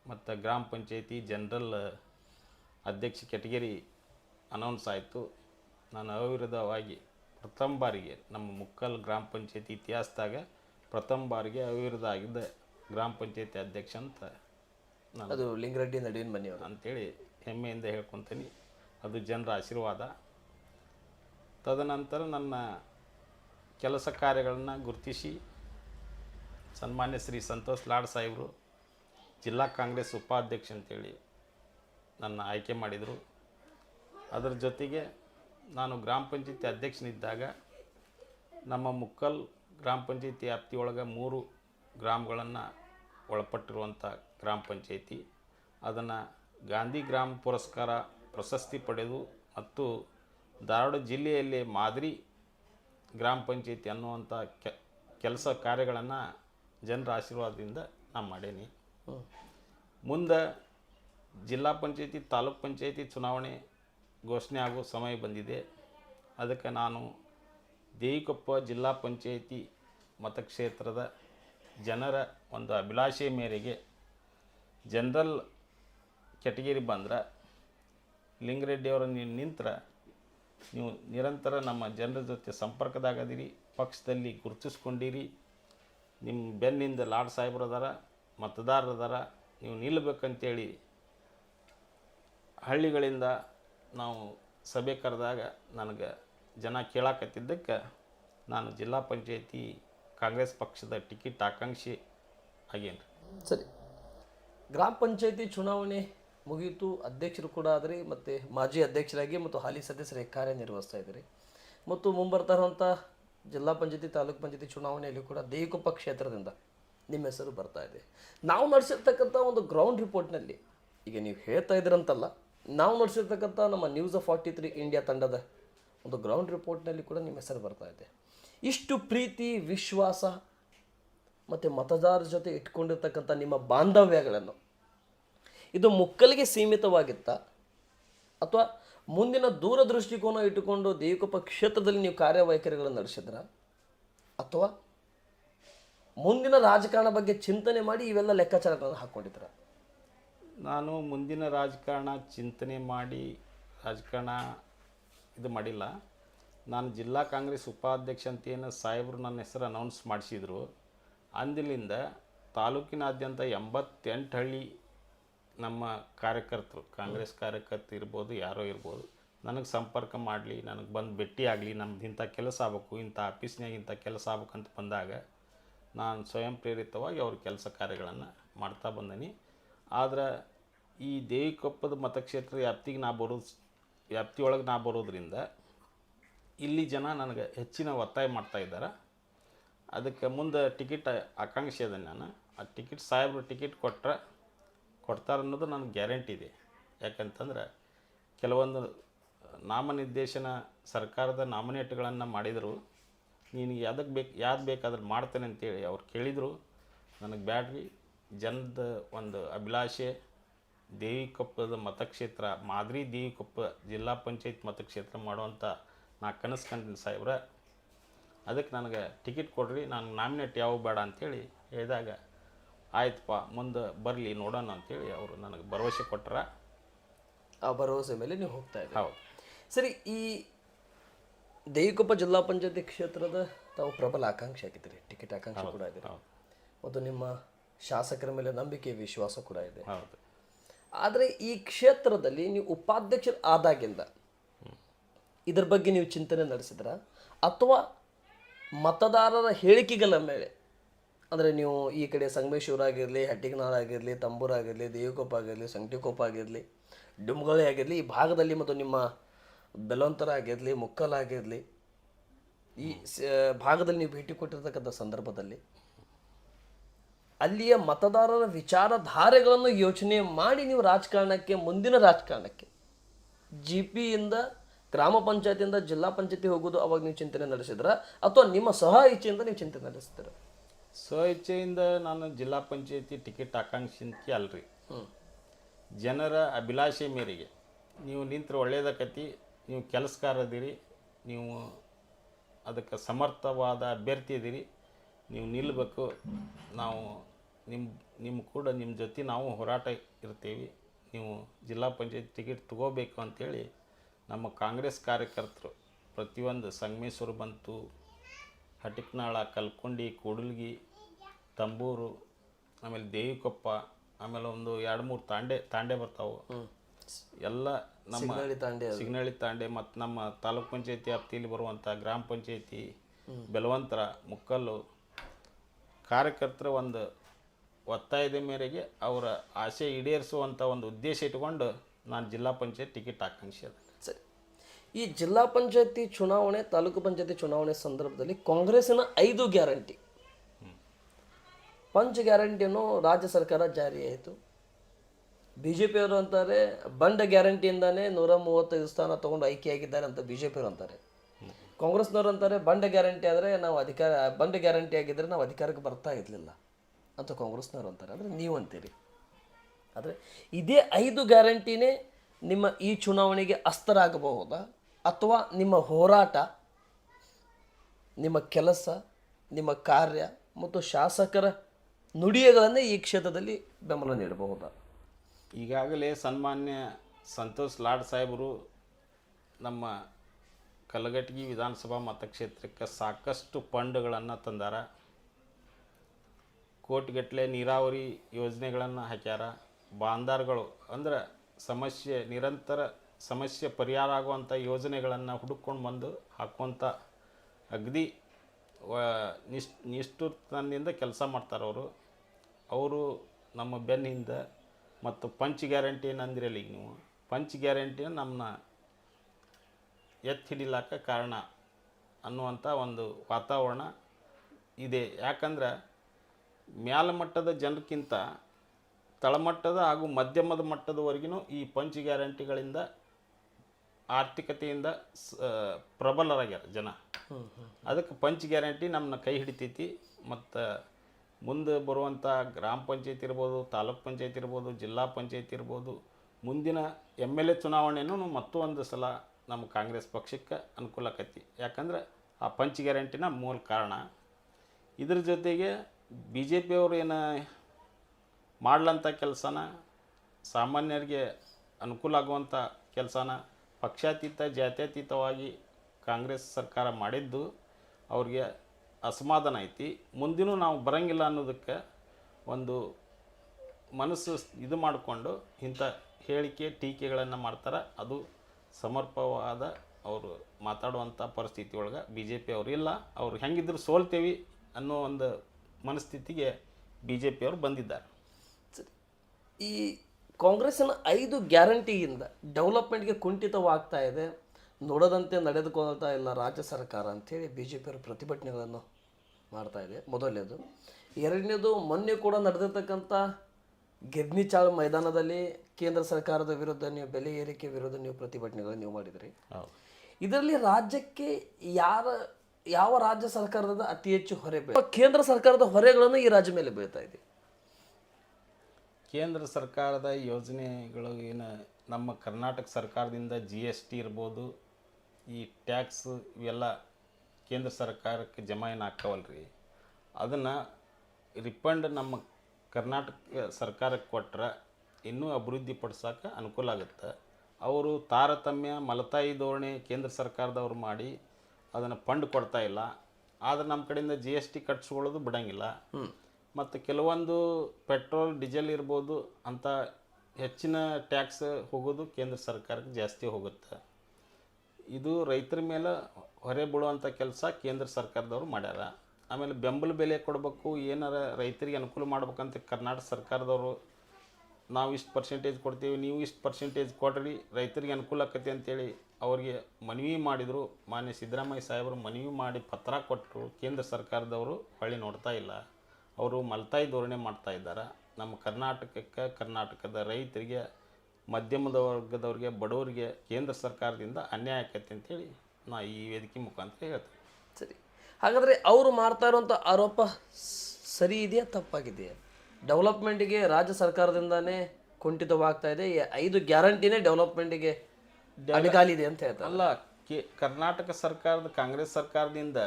ಮತ್ತು ಗ್ರಾಮ ಪಂಚಾಯತಿ ಜನರಲ್ ಅಧ್ಯಕ್ಷ ಕೆಟಗರಿ ಅನೌನ್ಸ್ ಆಯಿತು. ನಾನು ಅವಿರೋಧವಾಗಿ ಪ್ರಥಮ ಬಾರಿಗೆ ನಮ್ಮ ಮುಕ್ಕಲ್ ಗ್ರಾಮ ಪಂಚಾಯತಿ ಇತಿಹಾಸದಾಗ ಪ್ರಥಮ ಬಾರಿಗೆ ಅವಿರೋಧ ಆಗಿದ್ದ ಗ್ರಾಮ ಪಂಚಾಯತಿ ಅಧ್ಯಕ್ಷ ಅಂತ ನಾನು ಅದು ಲಿಂಗರೆಡ್ಡಿ ನಡುವಿನ ಮನೆಯವರು ಅಂಥೇಳಿ ಹೆಮ್ಮೆಯಿಂದ ಹೇಳ್ಕೊತೀನಿ. ಅದು ಜನರ ಆಶೀರ್ವಾದ. ತದನಂತರ ನನ್ನ ಕೆಲಸ ಕಾರ್ಯಗಳನ್ನು ಗುರುತಿಸಿ ಸನ್ಮಾನ್ಯ ಶ್ರೀ ಸಂತೋಷ್ ಲಾಡ್ ಸಾಹೇಬರು ಜಿಲ್ಲಾ ಕಾಂಗ್ರೆಸ್ ಉಪಾಧ್ಯಕ್ಷ ಅಂತೇಳಿ ನನ್ನ ಆಯ್ಕೆ ಮಾಡಿದರು. ಅದರ ಜೊತೆಗೆ ನಾನು ಗ್ರಾಮ ಪಂಚಾಯತಿ ಅಧ್ಯಕ್ಷನಿದ್ದಾಗ ನಮ್ಮ ಮುಕ್ಕಲ್ ಗ್ರಾಮ ಪಂಚಾಯತಿ ವ್ಯಾಪ್ತಿಯೊಳಗೆ ಮೂರು ಗ್ರಾಮಗಳನ್ನು ಒಳಪಟ್ಟಿರುವಂಥ ಗ್ರಾಮ ಪಂಚಾಯತಿ. ಅದನ್ನು ಗಾಂಧಿ ಗ್ರಾಮ ಪುರಸ್ಕಾರ ಪ್ರಶಸ್ತಿ ಪಡೆದು ಮತ್ತು ಧಾರವಾಡ ಜಿಲ್ಲೆಯಲ್ಲಿ ಮಾದರಿ ಗ್ರಾಮ ಪಂಚಾಯತಿ ಅನ್ನುವಂಥ ಕೆಲಸ ಕಾರ್ಯಗಳನ್ನು ಜನರ ಆಶೀರ್ವಾದದಿಂದ ನಾನು ಮಾಡೇನಿ. ಮುಂದೆ ಜಿಲ್ಲಾ ಪಂಚಾಯತಿ, ತಾಲೂಕ್ ಪಂಚಾಯತಿ ಚುನಾವಣೆ ಘೋಷಣೆ ಆಗೋ ಸಮಯ ಬಂದಿದೆ. ಅದಕ್ಕೆ ನಾನು ದೇವಿಕೊಪ್ಪ ಜಿಲ್ಲಾ ಪಂಚಾಯತಿ ಮತಕ್ಷೇತ್ರದ ಜನರ ಒಂದು ಅಭಿಲಾಷೆ ಮೇರೆಗೆ ಜನರಲ್ ಕೆಟಗಿರಿ ಬಂದ್ರೆ ಲಿಂಗರೆಡ್ಡಿಯವರ ನಿಂತ್ರ ನೀವು ನಿರಂತರ ನಮ್ಮ ಜನರ ಜೊತೆ ಸಂಪರ್ಕದಾಗದಿರಿ, ಪಕ್ಷದಲ್ಲಿ ಗುರುತಿಸ್ಕೊಂಡಿರಿ. ನಿಮ್ಮ ಬೆನ್ನಿಂದ ಲಾಡ್ ಸಾಹೇಬ್ರು ಅದಾರ, ಮತದಾರರು ಅದಾರ, ನೀವು ನಿಲ್ಲಬೇಕಂತೇಳಿ ಹಳ್ಳಿಗಳಿಂದ ನಾವು ಸಭೆ ಕರೆದಾಗ ನನಗೆ ಜನ ಕೇಳಾಕತ್ತಿದ್ದಕ್ಕೆ ನಾನು ಜಿಲ್ಲಾ ಪಂಚಾಯತಿ ಕಾಂಗ್ರೆಸ್ ಪಕ್ಷದ ಟಿಕೆಟ್ ಆಕಾಂಕ್ಷಿ ಆಗೇನು ಸರಿ. ಗ್ರಾಮ ಪಂಚಾಯತಿ ಚುನಾವಣೆ ಮುಗಿಯಿತು, ಅಧ್ಯಕ್ಷರು ಕೂಡ ಆದರೆ ಮತ್ತು ಮಾಜಿ ಅಧ್ಯಕ್ಷರಾಗಿ ಮತ್ತು ಹಾಲಿ ಸದಸ್ಯರಾಗಿ ಕಾರ್ಯನಿರ್ವಹಿಸ್ತಾ ಇದ್ದಾರೆ. ಮತ್ತು ಮುಂಬರ್ತಾ ಇರುವಂಥ ಜಿಲ್ಲಾ ಪಂಚಾಯತಿ, ತಾಲೂಕು ಪಂಚಾಯತಿ ಚುನಾವಣೆಯಲ್ಲಿ ಕೂಡ ದೇಗುಪ್ಪ ಕ್ಷೇತ್ರದಿಂದ ನಿಮ್ಮ ಹೆಸರು ಬರ್ತಾ ಇದೆ. ನಾವು ನಡೆಸಿರ್ತಕ್ಕಂಥ ಒಂದು ಗ್ರೌಂಡ್ ರಿಪೋರ್ಟ್ನಲ್ಲಿ ಈಗ ನೀವು ಹೇಳ್ತಾ ಇದ್ರಂತಲ್ಲ ನಾವು ನಡೆಸಿರ್ತಕ್ಕಂಥ ನಮ್ಮ news of forty three India ತಂಡದ ಒಂದು ಗ್ರೌಂಡ್ ರಿಪೋರ್ಟ್ನಲ್ಲಿ ಕೂಡ ನಿಮ್ಮ ಹೆಸರು ಬರ್ತಾ ಇದೆ. ಇಷ್ಟು ಪ್ರೀತಿ, ವಿಶ್ವಾಸ ಮತ್ತು ಮತದಾರರ ಜೊತೆ ಇಟ್ಕೊಂಡಿರ್ತಕ್ಕಂಥ ನಿಮ್ಮ ಬಾಂಧವ್ಯಗಳನ್ನು ಇದು ಮುಕ್ಕಲಿಗೆ ಸೀಮಿತವಾಗಿತ್ತ? ಅಥವಾ ಮುಂದಿನ ದೂರದೃಷ್ಟಿಕೋನ ಇಟ್ಟುಕೊಂಡು ದೇವಿಕೊಪ್ಪ ಕ್ಷೇತ್ರದಲ್ಲಿ ನೀವು ಕಾರ್ಯವೈಖರಿಗಳನ್ನು ನಡೆಸಿದ್ರ? ಅಥವಾ ಮುಂದಿನ ರಾಜಕಾರಣ ಬಗ್ಗೆ ಚಿಂತನೆ ಮಾಡಿ ಇವೆಲ್ಲ ಲೆಕ್ಕಾಚಾರಗಳನ್ನು ಹಾಕ್ಕೊಂಡಿದ್ರ? ನಾನು ಮುಂದಿನ ರಾಜಕಾರಣ ಚಿಂತನೆ ಮಾಡಿ ರಾಜಕಾರಣ ಇದು ಮಾಡಿಲ್ಲ. ನಾನು ಜಿಲ್ಲಾ ಕಾಂಗ್ರೆಸ್ ಉಪಾಧ್ಯಕ್ಷ ಅಂತ ಏನು ಸಾಹೇಬರು ನನ್ನ ಹೆಸರು ಅನೌನ್ಸ್ ಮಾಡಿಸಿದ್ರು. ಅಂದಿಲಿಂದ ತಾಲೂಕಿನಾದ್ಯಂತ ಎಂಬತ್ತೆಂಟು ಹಳ್ಳಿ ನಮ್ಮ ಕಾರ್ಯಕರ್ತರು, ಕಾಂಗ್ರೆಸ್ ಕಾರ್ಯಕರ್ತರು ಇರ್ಬೋದು, ಯಾರೋ ಇರ್ಬೋದು, ನನಗೆ ಸಂಪರ್ಕ ಮಾಡಲಿ, ನನಗೆ ಬಂದು ಭೇಟಿ ಆಗಲಿ, ನಮ್ದು ಇಂಥ ಕೆಲಸ ಆಗ್ಬೇಕು, ಇಂಥ ಆಫೀಸ್ನಾಗ ಇಂಥ ಕೆಲಸ ಆಗ್ಬೇಕಂತ ಬಂದಾಗ ನಾನು ಸ್ವಯಂ ಪ್ರೇರಿತವಾಗಿ ಅವ್ರ ಕೆಲಸ ಕಾರ್ಯಗಳನ್ನು ಮಾಡ್ತಾ ಬಂದೀನಿ. ಆದ್ರೆ ಈ ದೇವಿಕೊಪ್ಪದ ಮತಕ್ಷೇತ್ರ ವ್ಯಾಪ್ತಿಗೆ ನಾ ಬರೋದು ವ್ಯಾಪ್ತಿಯೊಳಗೆ ನಾ ಬರೋದ್ರಿಂದ ಇಲ್ಲಿ ಜನ ನನಗೆ ಹೆಚ್ಚಿನ ಒತ್ತಾಯ ಮಾಡ್ತಾ ಇದ್ದಾರೆ. ಅದಕ್ಕೆ ಮುಂದೆ ಟಿಕೆಟ್ ಆಕಾಂಕ್ಷೆ ಇದೆ ನಾನು. ಆ ಟಿಕೆಟ್ ಸಾಹೇಬ್ರು ಟಿಕೆಟ್ ಕೊಟ್ಟರೆ ಕೊಡ್ತಾರೆ ಅನ್ನೋದು ನನಗೆ ಗ್ಯಾರಂಟಿ ಇದೆ. ಯಾಕಂತಂದ್ರೆ ಕೆಲವೊಂದು ನಾಮನಿರ್ದೇಶನ ಸರ್ಕಾರದ ನಾಮಿನೇಟ್ಗಳನ್ನು ಮಾಡಿದರು ನಿನಗೆ ಯಾವುದಕ್ಕೆ ಬೇಕು, ಯಾವ್ದು ಬೇಕಾದ್ರೆ ಮಾಡ್ತೇನೆ ಅಂತೇಳಿ ಅವ್ರು ಕೇಳಿದರು, ನನಗೆ ಬ್ಯಾಡ್ರಿ. ಜನದ ಒಂದು ಅಭಿಲಾಷೆ ದೇವಿಕೊಪ್ಪದ ಮತಕ್ಷೇತ್ರ, ಮಾದರಿ ದೇವಿಕೊಪ್ಪ ಜಿಲ್ಲಾ ಪಂಚಾಯತ್ ಮತಕ್ಷೇತ್ರ ಮಾಡುವಂಥ ನಾ ಕನಸು ಕಂಡಿನಿ ಸಾಹೇಬ್ರ. ಅದಕ್ಕೆ ನನಗೆ ಟಿಕೆಟ್ ಕೊಡ್ರಿ, ನಾನು ನಾಮಿನೇಟ್ ಯಾವ ಬೇಡ ಅಂಥೇಳಿ ಹೇಳಿದಾಗ ಆಯ್ತಪ್ಪ ಮುಂದೆ ಬರಲಿ ನೋಡೋಣ ಅಂತೇಳಿ ಅವರು ನನಗೆ ಭರವಸೆ ಕೊಟ್ಟರ ಆ ಭರವಸೆ ಮೇಲೆ ನೀವು ಹೋಗ್ತಾ ಇದ್ದೀರಿ. ಹೌದು. ಸರಿ ಈ ದೇವಿಕೊಪ್ಪ ಜಿಲ್ಲಾ ಪಂಚಾಯತಿ ಕ್ಷೇತ್ರದ ತಾವು ಪ್ರಬಲ ಆಕಾಂಕ್ಷೆ ಆಗಿದ್ದೀರಿ ಟಿಕೆಟ್ ಆಕಾಂಕ್ಷೆ ಕೂಡ ಇದೆ. ಹೌದು. ಮತ್ತು ನಿಮ್ಮ ಶಾಸಕರ ಮೇಲೆ ನಂಬಿಕೆ ವಿಶ್ವಾಸ ಕೂಡ ಇದೆ. ಹೌದು. ಆದರೆ ಈ ಕ್ಷೇತ್ರದಲ್ಲಿ ನೀವು ಉಪಾಧ್ಯಕ್ಷರು ಆದಾಗಿಂದ ಇದ್ರ ಬಗ್ಗೆ ನೀವು ಚಿಂತನೆ ನಡೆಸಿದ್ರ? ಅಥವಾ ಮತದಾರರ ಹೇಳಿಕೆಗಳ ಮೇಲೆ ಅಂದರೆ ನೀವು ಈ ಕಡೆ ಸಂಗಮೇಶ್ವರ ಆಗಿರಲಿ ಹಟ್ಟಿಗನಾಳ ಆಗಿರಲಿ ತಂಬೂರು ಆಗಿರಲಿ ದೇವಿಕೋಪ ಆಗಿರಲಿ ಸಂಗಟಿಕೋಪ ಆಗಿರಲಿ ಡುಮ್ಗಳಿ ಆಗಿರಲಿ, ಈ ಭಾಗದಲ್ಲಿ ಮತ್ತು ನಿಮ್ಮ ಬೆಲವಂತರ ಆಗಿರಲಿ ಮುಕ್ಕಲ್ ಆಗಿರಲಿ ಈ ಭಾಗದಲ್ಲಿ ನೀವು ಭೇಟಿ ಕೊಟ್ಟಿರ್ತಕ್ಕಂಥ ಸಂದರ್ಭದಲ್ಲಿ ಅಲ್ಲಿಯ ಮತದಾರರ ವಿಚಾರಧಾರೆಗಳನ್ನು ಯೋಚನೆ ಮಾಡಿ ನೀವು ರಾಜಕಾರಣಕ್ಕೆ, ಮುಂದಿನ ರಾಜಕಾರಣಕ್ಕೆ ಜಿ ಪಿಯಿಂದ ಗ್ರಾಮ ಪಂಚಾಯತಿಯಿಂದ ಜಿಲ್ಲಾ ಪಂಚಾಯತಿ ಹೋಗೋದು ಅವಾಗ ನೀವು ಚಿಂತನೆ ನಡೆಸಿದ್ರ? ಅಥವಾ ನಿಮ್ಮ ಸಹ ಇಚ್ಛೆಯಿಂದ ನೀವು ಚಿಂತನೆ ನಡೆಸ್ತೀರ ಸ್ವ ಇಚ್ಛೆಯಿಂದ ನಾನು ಜಿಲ್ಲಾ ಪಂಚಾಯತಿ ಟಿಕೆಟ್ ಆಕಾಂಕ್ಷಿ ಅಂತ ಅಲ್ರಿ ಜನರ ಅಭಿಲಾಷೆ ಮೇರೆಗೆ ನೀವು ನಿಂತ್ರೆ ಒಳ್ಳೇದಕ್ಕತಿ ನೀವು ಕೆಲಸಕಾರದಿರಿ ನೀವು ಅದಕ್ಕೆ ಸಮರ್ಥವಾದ ಅಭ್ಯರ್ಥಿ ಇದ್ದೀರಿ ನೀವು ನಿಲ್ಲಬೇಕು ನಾವು ನಿಮ್ಮ ನಿಮ್ಮ ಕೂಡ ನಿಮ್ಮ ಜೊತೆ ನಾವು ಹೋರಾಟ ಇರ್ತೀವಿ. ನೀವು ಜಿಲ್ಲಾ ಪಂಚಾಯತ್ ಟಿಕೆಟ್ ತೊಗೋಬೇಕು ಅಂಥೇಳಿ ನಮ್ಮ ಕಾಂಗ್ರೆಸ್ ಕಾರ್ಯಕರ್ತರು ಪ್ರತಿಯೊಂದು ಸಂಗಮೇಶ್ವರ ಬಂತು ಹಟಿಕ್ನಾಳ ಕಲ್ಕೊಂಡಿ ಕೂಡಲ್ಗಿ ತಂಬೂರು ಆಮೇಲೆ ದೇವಿಕೊಪ್ಪ ಆಮೇಲೆ ಒಂದು ಎರಡು ಮೂರು ತಾಂಡೆ ತಾಂಡೆ ಬರ್ತಾವೆ. ಎಲ್ಲ ನಮ್ಮ ತಾಂಡೆ. ಸಿಗ್ನಳ್ಳಿ ತಾಂಡೆ ಮತ್ತು ನಮ್ಮ ತಾಲೂಕ್ ಪಂಚಾಯತಿ ವ್ಯಾಪ್ತಿಯಲ್ಲಿ ಬರುವಂಥ ಗ್ರಾಮ ಪಂಚಾಯತಿ ಬೆಲವಂತರ ಮುಕ್ಕಲ್ಲು ಕಾರ್ಯಕರ್ತರ ಒಂದು ಒತ್ತಾಯದ ಮೇರೆಗೆ ಅವರ ಆಸೆ ಈಡೇರಿಸುವಂಥ ಒಂದು ಉದ್ದೇಶ ಇಟ್ಕೊಂಡು ನಾನು ಜಿಲ್ಲಾ ಪಂಚಾಯತ್ ಟಿಕೆಟ್ ಸರಿ ಈ ಜಿಲ್ಲಾ ಪಂಚಾಯತಿ ಚುನಾವಣೆ, ತಾಲೂಕು ಪಂಚಾಯತಿ ಚುನಾವಣೆ ಸಂದರ್ಭದಲ್ಲಿ ಕಾಂಗ್ರೆಸ್ನ ಐದು ಗ್ಯಾರಂಟಿ. ಪಂಚ್ ಗ್ಯಾರಂಟಿಯನ್ನು ರಾಜ್ಯ ಸರ್ಕಾರ ಜಾರಿಯಾಯಿತು ಬಿ ಜೆ ಪಿಯವರು ಅಂತಾರೆ, ಬಂಡ ಗ್ಯಾರಂಟಿಯಿಂದಾನೇ ನೂರ ಮೂವತ್ತೈದು ಸ್ಥಾನ ತಗೊಂಡು ಆಯ್ಕೆಯಾಗಿದ್ದಾರೆ ಅಂತ ಬಿ ಜೆ ಪಿಯವರು ಅಂತಾರೆ. ಕಾಂಗ್ರೆಸ್ನವರು ಅಂತಾರೆ, ಬಂಡ ಗ್ಯಾರಂಟಿ ಆದರೆ ನಾವು ಅಧಿಕಾರ, ಬಂಡ ಗ್ಯಾರಂಟಿ ಆಗಿದ್ದರೆ ನಾವು ಅಧಿಕಾರಕ್ಕೆ ಬರ್ತಾ ಇರಲಿಲ್ಲ ಅಂತ ಕಾಂಗ್ರೆಸ್ನವರು ಅಂತಾರೆ. ಅಂದರೆ ನೀವು ಅಂತೀರಿ? ಆದರೆ ಇದೇ ಐದು ಗ್ಯಾರಂಟಿನೇ ನಿಮ್ಮ ಈ ಚುನಾವಣೆಗೆ ಅಸ್ತರಾಗಬಹುದಾ ಅಥವಾ ನಿಮ್ಮ ಹೋರಾಟ, ನಿಮ್ಮ ಕೆಲಸ, ನಿಮ್ಮ ಕಾರ್ಯ ಮತ್ತು ಶಾಸಕರ ನುಡಿಯಗಳನ್ನೇ ಈ ಕ್ಷೇತ್ರದಲ್ಲಿ ಬೆಂಬಲ ನೀಡಬಹುದು. ಈಗಾಗಲೇ ಸನ್ಮಾನ್ಯ ಸಂತೋಷ್ ಲಾಡ್ ಸಾಹೇಬರು ನಮ್ಮ ಕಲಘಟಗಿ ವಿಧಾನಸಭಾ ಮತಕ್ಷೇತ್ರಕ್ಕೆ ಸಾಕಷ್ಟು ಫಂಡ್ಗಳನ್ನು ತಂದಾರ. ಕೋಟಿಗಟ್ಟಲೆ ನೀರಾವರಿ ಯೋಜನೆಗಳನ್ನು ಹಾಕ್ಯಾರ. ಬಾಂದಾರ್ಗಳು ಅಂದ್ರೆ ಸಮಸ್ಯೆ ನಿರಂತರ ಸಮಸ್ಯೆ ಪರಿಹಾರ ಆಗುವಂಥ ಯೋಜನೆಗಳನ್ನು ಹುಡುಕೊಂಡು ಬಂದು ಹಾಕುವಂಥ ಅಗ್ದಿ, ವ, ನಿಷ್ಠ, ನಿಷ್ಠುರತನದಿಂದ ಕೆಲಸ ಮಾಡ್ತಾರೆ ಅವರು. ಅವರು ನಮ್ಮ ಬೆನ್ನಿಂದ ಮತ್ತು ಪಂಚ್ ಗ್ಯಾರಂಟಿ ಏನಂದಿರಲ್ಲ ಈಗ ನೀವು. ಪಂಚ್ ಗ್ಯಾರಂಟಿನ ನಮ್ಮನ್ನ ಎತ್ತಿ ಹಿಡಿಲಾಕ ಕಾರಣ ಅನ್ನುವಂಥ ಒಂದು ವಾತಾವರಣ ಇದೆ. ಯಾಕಂದ್ರೆ ಮ್ಯಾಲಮಟ್ಟದ ಜನಕ್ಕಿಂತ ತಳಮಟ್ಟದ ಹಾಗೂ ಮಧ್ಯಮದ ಮಟ್ಟದವರೆಗೂ ಈ ಪಂಚ್ ಗ್ಯಾರಂಟಿಗಳಿಂದ ಆರ್ಥಿಕತೆಯಿಂದ ಪ್ರಬಲರಾಗ್ಯಾರ ಜನ. ಅದಕ್ಕೆ ಪಂಚ್ ಗ್ಯಾರಂಟಿ ನಮ್ಮನ್ನ ಕೈ ಹಿಡಿತೈತಿ. ಮತ್ತು ಮುಂದೆ ಬರುವಂಥ ಗ್ರಾಮ ಪಂಚಾಯತ್ ಇರ್ಬೋದು, ತಾಲೂಕ್ ಪಂಚಾಯತ್ ಇರ್ಬೋದು, ಜಿಲ್ಲಾ ಪಂಚಾಯತ್ ಇರ್ಬೋದು, ಮುಂದಿನ ಎಂ ಎಲ್ ಎ ಚುನಾವಣೆನೂ ಮತ್ತೊಂದು ಸಲ ನಮ್ಮ ಕಾಂಗ್ರೆಸ್ ಪಕ್ಷಕ್ಕೆ ಅನುಕೂಲ ಆಕತಿ. ಯಾಕಂದ್ರೆ ಆ ಪಂಚ್ ಗ್ಯಾರಂಟಿನ ಮೂಲ ಕಾರಣ. ಇದ್ರ ಜೊತೆಗೆ ಬಿ ಜೆ ಪಿಯವರು ಏನು ಮಾಡ್ಲಂಥ ಕೆಲಸನ, ಸಾಮಾನ್ಯರಿಗೆ ಅನುಕೂಲ ಆಗುವಂಥ ಕೆಲಸನ ಪಕ್ಷಾತೀತ, ಜಾತ್ಯತೀತವಾಗಿ ಕಾಂಗ್ರೆಸ್ ಸರ್ಕಾರ ಮಾಡಿದ್ದು ಅವ್ರಿಗೆ ಅಸಮಾಧಾನ ಐತಿ. ಮುಂದಿನೂ ನಾವು ಬರಂಗಿಲ್ಲ ಅನ್ನೋದಕ್ಕೆ ಒಂದು ಮನಸ್ಸು ಇದು ಮಾಡಿಕೊಂಡು ಇಂಥ ಹೇಳಿಕೆ, ಟೀಕೆಗಳನ್ನು ಮಾಡ್ತಾರೆ. ಅದು ಸಮರ್ಪವಾದ ಅವರು ಮಾತಾಡುವಂಥ ಪರಿಸ್ಥಿತಿ ಒಳಗೆ ಬಿ ಜೆ ಪಿ ಅವರು ಇಲ್ಲ. ಅವ್ರು ಹೆಂಗಿದ್ರು ಸೋಲ್ತೇವಿ ಅನ್ನೋ ಒಂದು ಮನಸ್ಥಿತಿಗೆ ಬಿ ಜೆ ಪಿಯವರು ಬಂದಿದ್ದಾರೆ. ಸರಿ. ಈ ಕಾಂಗ್ರೆಸ್ಸಿನ ಐದು ಗ್ಯಾರಂಟಿಯಿಂದ ಡೆವಲಪ್ಮೆಂಟ್ಗೆ ಕುಂಠಿತವಾಗ್ತಾ ಇದೆ. ನೋಡದಂತೆ ನಡೆದುಕೊಳ್ತಾ ಇಲ್ಲ ರಾಜ್ಯ ಸರ್ಕಾರ ಅಂಥೇಳಿ ಬಿ ಜೆ ಪಿಯವರು ಪ್ರತಿಭಟನೆಗಳನ್ನು ಮಾಡ್ತಾ ಇದೆ. ಮೊದಲನೇದು. ಎರಡನೇದು ಮೊನ್ನೆ ಕೂಡ ನಡೆದಿರ್ತಕ್ಕಂಥ ಗೆದ್ನಿಚಾಳ ಮೈದಾನದಲ್ಲಿ ಕೇಂದ್ರ ಸರ್ಕಾರದ ವಿರುದ್ಧ ನೀವು ಬೆಲೆ ಏರಿಕೆ ವಿರುದ್ಧ ನೀವು ಪ್ರತಿಭಟನೆಗಳನ್ನು ನೀವು ಮಾಡಿದ್ರಿ. ಇದರಲ್ಲಿ ರಾಜ್ಯಕ್ಕೆ ಯಾರ ಯಾವ ರಾಜ್ಯ ಸರ್ಕಾರದ ಅತಿ ಹೆಚ್ಚು ಹೊರೆ ಬೀಳ ಕೇಂದ್ರ ಸರ್ಕಾರದ ಹೊರೆಗಳನ್ನು ಈ ರಾಜ್ಯ ಮೇಲೆ ಬೀಳ್ತಾ ಇದೆ. ಕೇಂದ್ರ ಸರ್ಕಾರದ ಯೋಜನೆಗಳು ಏನು, ನಮ್ಮ ಕರ್ನಾಟಕ ಸರ್ಕಾರದಿಂದ ಜಿ ಎಸ್ ಟಿ ಇರ್ಬೋದು, ಈ ಟ್ಯಾಕ್ಸ್ ಇವೆಲ್ಲ ಕೇಂದ್ರ ಸರ್ಕಾರಕ್ಕೆ ಜಮಾ ಏನು ಹಾಕವಲ್ರಿ ಅದನ್ನು ರಿಫಂಡ್ ನಮ್ಮ ಕರ್ನಾಟಕ ಸರ್ಕಾರಕ್ಕೆ ಕೊಟ್ರೆ ಇನ್ನೂ ಅಭಿವೃದ್ಧಿ ಪಡಿಸೋಕೆ ಅನುಕೂಲ ಆಗುತ್ತೆ. ಅವರು ತಾರತಮ್ಯ, ಮಲತಾಯಿ ಧೋರಣೆ ಕೇಂದ್ರ ಸರ್ಕಾರದವ್ರು ಮಾಡಿ ಅದನ್ನು ಫಂಡ್ ಕೊಡ್ತಾ ಇಲ್ಲ. ಆದರೆ ನಮ್ಮ ಕಡೆಯಿಂದ ಜಿ ಎಸ್ ಟಿ ಕಟ್ಸ್ಕೊಳ್ಳೋದು ಬಿಡಂಗಿಲ್ಲ. ಮತ್ತು ಕೆಲವೊಂದು ಪೆಟ್ರೋಲ್, ಡೀಸೆಲ್ ಇರ್ಬೋದು ಅಂತ ಹೆಚ್ಚಿನ ಟ್ಯಾಕ್ಸ್ ಹೋಗೋದು ಕೇಂದ್ರ ಸರ್ಕಾರಕ್ಕೆ ಜಾಸ್ತಿ ಹೋಗುತ್ತೆ. ಇದು ರೈತರ ಮೇಲೆ ಹೊರೆ ಬೀಳುವಂಥ ಕೆಲಸ ಕೇಂದ್ರ ಸರ್ಕಾರದವರು ಮಾಡ್ಯಾರ. ಆಮೇಲೆ ಬೆಂಬಲ ಬೆಲೆ ಕೊಡಬೇಕು, ಏನಾರ ರೈತರಿಗೆ ಅನುಕೂಲ ಮಾಡ್ಬೇಕಂತ ಕರ್ನಾಟಕ ಸರ್ಕಾರದವರು, ನಾವು ಇಷ್ಟು ಪರ್ಸೆಂಟೇಜ್ ಕೊಡ್ತೀವಿ, ನೀವು ಇಷ್ಟು ಪರ್ಸೆಂಟೇಜ್ ಕೊಡ್ರಿ, ರೈತರಿಗೆ ಅನುಕೂಲ ಆಕತಿ ಅಂತೇಳಿ ಅವ್ರಿಗೆ ಮನವಿ ಮಾಡಿದರು. ಮಾನ್ಯ ಸಿದ್ದರಾಮಯ್ಯ ಸಾಹೇಬರು ಮನವಿ ಮಾಡಿ ಪತ್ರ ಕೊಟ್ಟರು ಕೇಂದ್ರ ಸರ್ಕಾರದವರು ಹೊಳ್ಳಿ ನೋಡ್ತಾ ಇಲ್ಲ. ಅವರು ಮಲ್ತಾಯಿ ಧೋರಣೆ ಮಾಡ್ತಾ ಇದ್ದಾರೆ. ನಮ್ಮ ಕರ್ನಾಟಕಕ್ಕೆ ಕರ್ನಾಟಕದ ರೈತರಿಗೆ ಮಧ್ಯಮದ ವರ್ಗದವ್ರಿಗೆ ಬಡವರಿಗೆ ಕೇಂದ್ರ ಸರ್ಕಾರದಿಂದ ಅನ್ಯಾಯ ಆಕೈತಿ ಅಂತೇಳಿ ನಾ ಈ ವೇದಿಕೆ ಮುಖಾಂತರ ಹೇಳ್ತೀನಿ. ಸರಿ. ಹಾಗಾದರೆ ಅವರು ಮಾಡ್ತಾ ಇರುವಂಥ ಆರೋಪ ಸರಿ ಇದೆಯಾ ತಪ್ಪಾಗಿದೆಯಾ? ಡೆವಲಪ್ಮೆಂಟಿಗೆ ರಾಜ್ಯ ಸರ್ಕಾರದಿಂದನೇ ಕುಂಠಿತವಾಗ್ತಾ ಇದೆ. ಈ ಐದು ಗ್ಯಾರಂಟಿನೇ ಡೆವಲಪ್ಮೆಂಟಿಗೆ ಅಡಿಗಾಲಿದೆ ಅಂತ ಹೇಳ್ತಾರೆ. ಅಲ್ಲ ಕೆ ಕರ್ನಾಟಕ ಸರ್ಕಾರದ ಕಾಂಗ್ರೆಸ್ ಸರ್ಕಾರದಿಂದ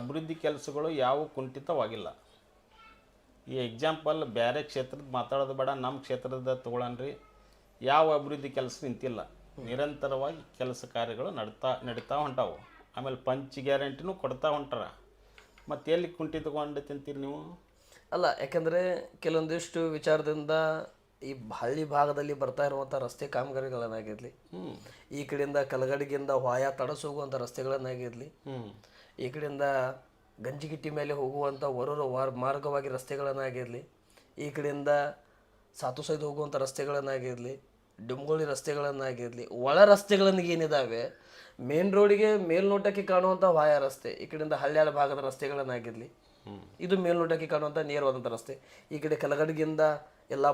ಅಭಿವೃದ್ಧಿ ಕೆಲಸಗಳು ಯಾವ ಕುಂಠಿತವಾಗಿಲ್ಲ. ಈ ಎಕ್ಸಾಂಪಲ್ ಬೇರೆ ಕ್ಷೇತ್ರದ ಮಾತಾಡೋದು ಬೇಡ ನಮ್ಮ ಕ್ಷೇತ್ರದ ತೊಗೊಳನ್ರಿ. ಯಾವ ಅಭಿವೃದ್ಧಿ ಕೆಲಸ ನಿಂತಿಲ್ಲ. ನಿರಂತರವಾಗಿ ಕೆಲಸ ಕಾರ್ಯಗಳು ನಡ್ತಾ ನಡೀತಾ ಹೊಂಟಾವು. ಆಮೇಲೆ ಪಂಚ್ ಗ್ಯಾರಂಟಿನೂ ಕೊಡ್ತಾ ಹೊಂಟಾರ. ಮತ್ತೆ ಎಲ್ಲಿ ಕುಂಠಿತಗೊಂಡು ತಿಂತೀರಿ ನೀವು? ಅಲ್ಲ ಯಾಕಂದರೆ ಕೆಲವೊಂದಿಷ್ಟು ವಿಚಾರದಿಂದ ಈ ಹಳ್ಳಿ ಭಾಗದಲ್ಲಿ ಬರ್ತಾ ಇರುವಂಥ ರಸ್ತೆ ಕಾಮಗಾರಿಗಳನ್ನಾಗಿರಲಿ ಹ್ಞೂ ಈ ಕಡೆಯಿಂದ ಕಲಗಡಿಗಿಂದ ವಾಯ ತಡಸೋಗುವಂಥ ರಸ್ತೆಗಳನ್ನಾಗಿರಲಿ ಹ್ಞೂ ಈ ಕಡೆಯಿಂದ ಗಂಜಿಗಿಟ್ಟಿ ಮೇಲೆ ಹೋಗುವಂಥ ಹೊರರ ವಾರ್ ಮಾರ್ಗವಾಗಿ ರಸ್ತೆಗಳನ್ನಾಗಿರಲಿ ಈ ಕಡೆಯಿಂದ ಸಾತು ಸೈದು ಹೋಗುವಂಥ ರಸ್ತೆಗಳನ್ನಾಗಿರಲಿ ಡುಮ್ಗೋಳಿ ರಸ್ತೆಗಳನ್ನಾಗಿರಲಿ ಒಳ ರಸ್ತೆಗಳನ್ನು ಏನಿದ್ದಾವೆ ಮೇನ್ ರೋಡಿಗೆ ಮೇಲ್ನೋಟಕ್ಕೆ ಕಾಣುವಂಥ ವಾಯ ರಸ್ತೆ ಈ ಕಡೆಯಿಂದ ಹಳ್ಳಿಯಾಳ ಭಾಗದ ರಸ್ತೆಗಳನ್ನಾಗಿರಲಿ ಇದು ಮೇಲ್ನೋಟಕ್ಕೆ ಕಾಣುವಂಥ ನೇರವಾದಂಥ ರಸ್ತೆ. ಈ ಕಡೆ ಕಲಗಡಿಗಿಂದ ಎಲ್ಲ